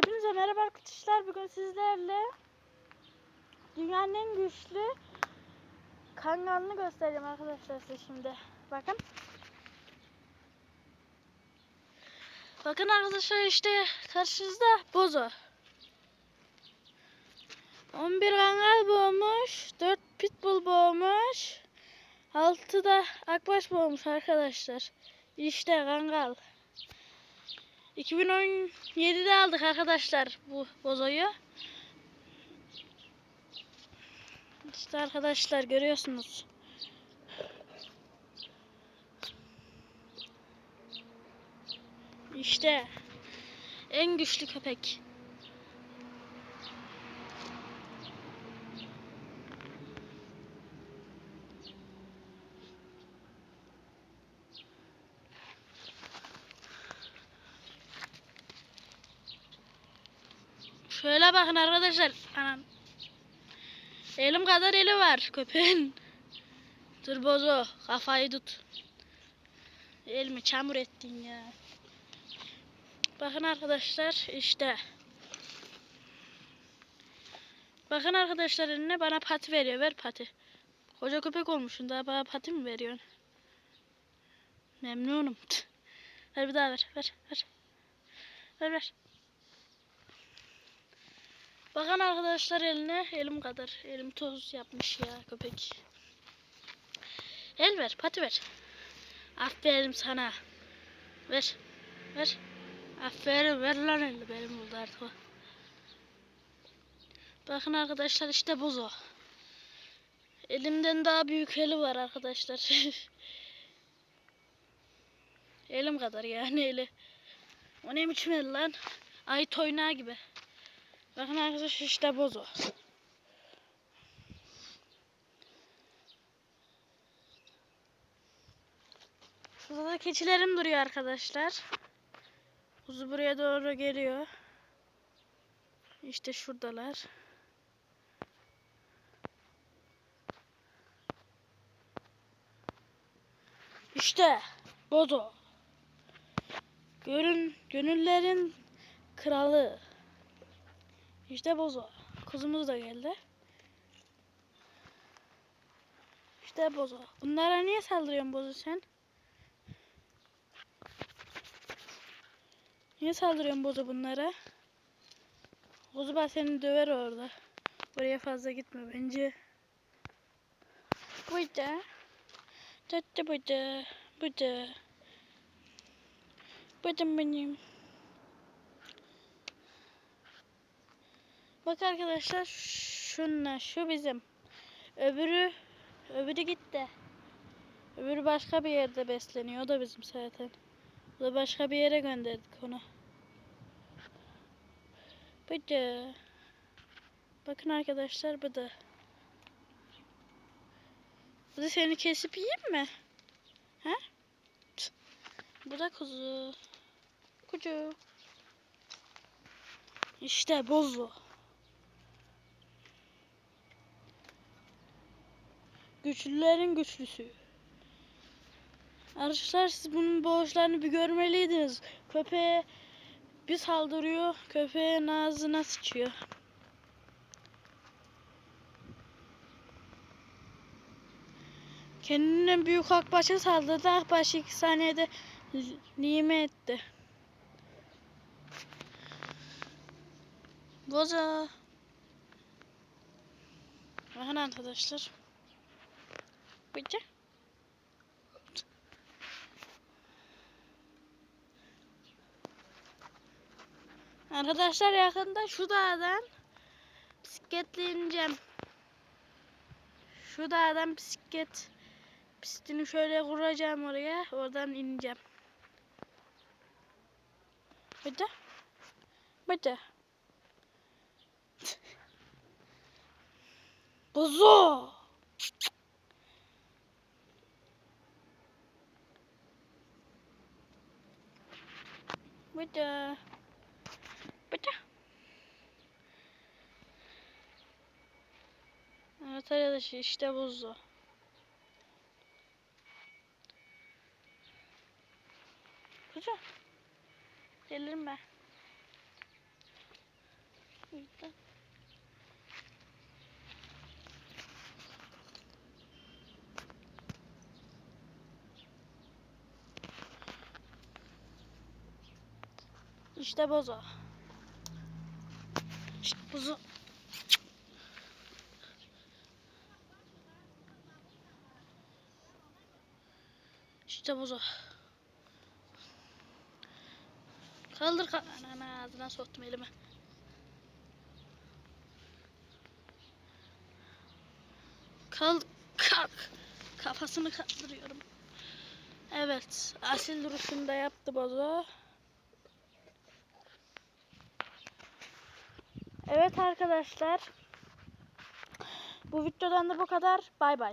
Hepinize merhaba arkadaşlar. Bugün sizlerle dünyanın en güçlü kangalını göstereceğim arkadaşlar size şimdi. Bakın. Bakın arkadaşlar işte karşınızda bozo. 11 kangal boğmuş, 4 pitbull boğmuş, 6 da akbaş boğmuş arkadaşlar. İşte kangal. 2017'de aldık arkadaşlar bu bozoyu. İşte arkadaşlar görüyorsunuz. İşte en güçlü köpek. Şöyle bakın arkadaşlar. Anam. Elim kadar eli var köpeğin. Dur bozo kafayı tut. Elimi çamur ettin ya. Bakın arkadaşlar işte. Bakın arkadaşlar eline bana pati veriyor. Ver pati. Koca köpek olmuşsun daha bana pati mi veriyorsun? Memnunum. Ver bir daha ver. Ver. Ver. Ver ver. Bakın arkadaşlar eline elim kadar. Elim toz yapmış ya köpek. El ver, pati ver. Aferin sana. Ver. Ver. Aferin ver lan elini benim oldu artık. Bakın arkadaşlar işte bozo. Elimden daha büyük eli var arkadaşlar. Elim kadar yani eli. O ne biçim el lan? Ay toynağı gibi. Bakın arkadaşlar işte bozo. Şurada da keçilerim duruyor arkadaşlar. Kuzu buraya doğru geliyor. İşte şuradalar. İşte bozo. Görün gönüllerin kralı. İşte bozo. Kuzumuz da geldi. İşte bozo. Bunlara niye saldırıyorsun bozo sen? Niye saldırıyorsun bozo bunlara? Bozo ben seni döver orada. Oraya fazla gitme bence. Burada. Tatlı burada. Burada. Burada benim. Bak arkadaşlar şunla şu bizim. Öbürü öbürü gitti. Öbürü başka bir yerde besleniyor. O da bizim zaten. O da başka bir yere gönderdik onu. Bu da. Bakın arkadaşlar bu da. Bu da seni kesip yiyeyim mi? Tüh. Bu da kuzu. Kuzu. İşte bozu. Güçlülerin güçlüsü. Arkadaşlar siz bunun boğuşlarını bir görmeliydiniz. Köpeğe bir saldırıyor, köpeğin ağzına sıçıyor. Kendine büyük akbaşa saldırdı. Akbaş iki saniyede nime etti. Boza. Bakın arkadaşlar. Bıcı. Arkadaşlar yakında şu dağdan bisikletle ineceğim. Şu dağdan bisiklet pistini şöyle kuracağım oraya. Oradan ineceğim. Bıcı. Bıcı. Bozo. Bıcı. Bıcı. Evet arkadaşlar işte bozo. Bıcı. Gelirim ben. Burada. İşte bozo. İşte bozo. İşte bozo. Kaldır ka Ana ağzına soktum elime. Kal kalk. Kafasını kaldırıyorum. Evet. Asil duruşunu da yaptı bozo. Evet arkadaşlar. Bu videodan da bu kadar. Bay bay.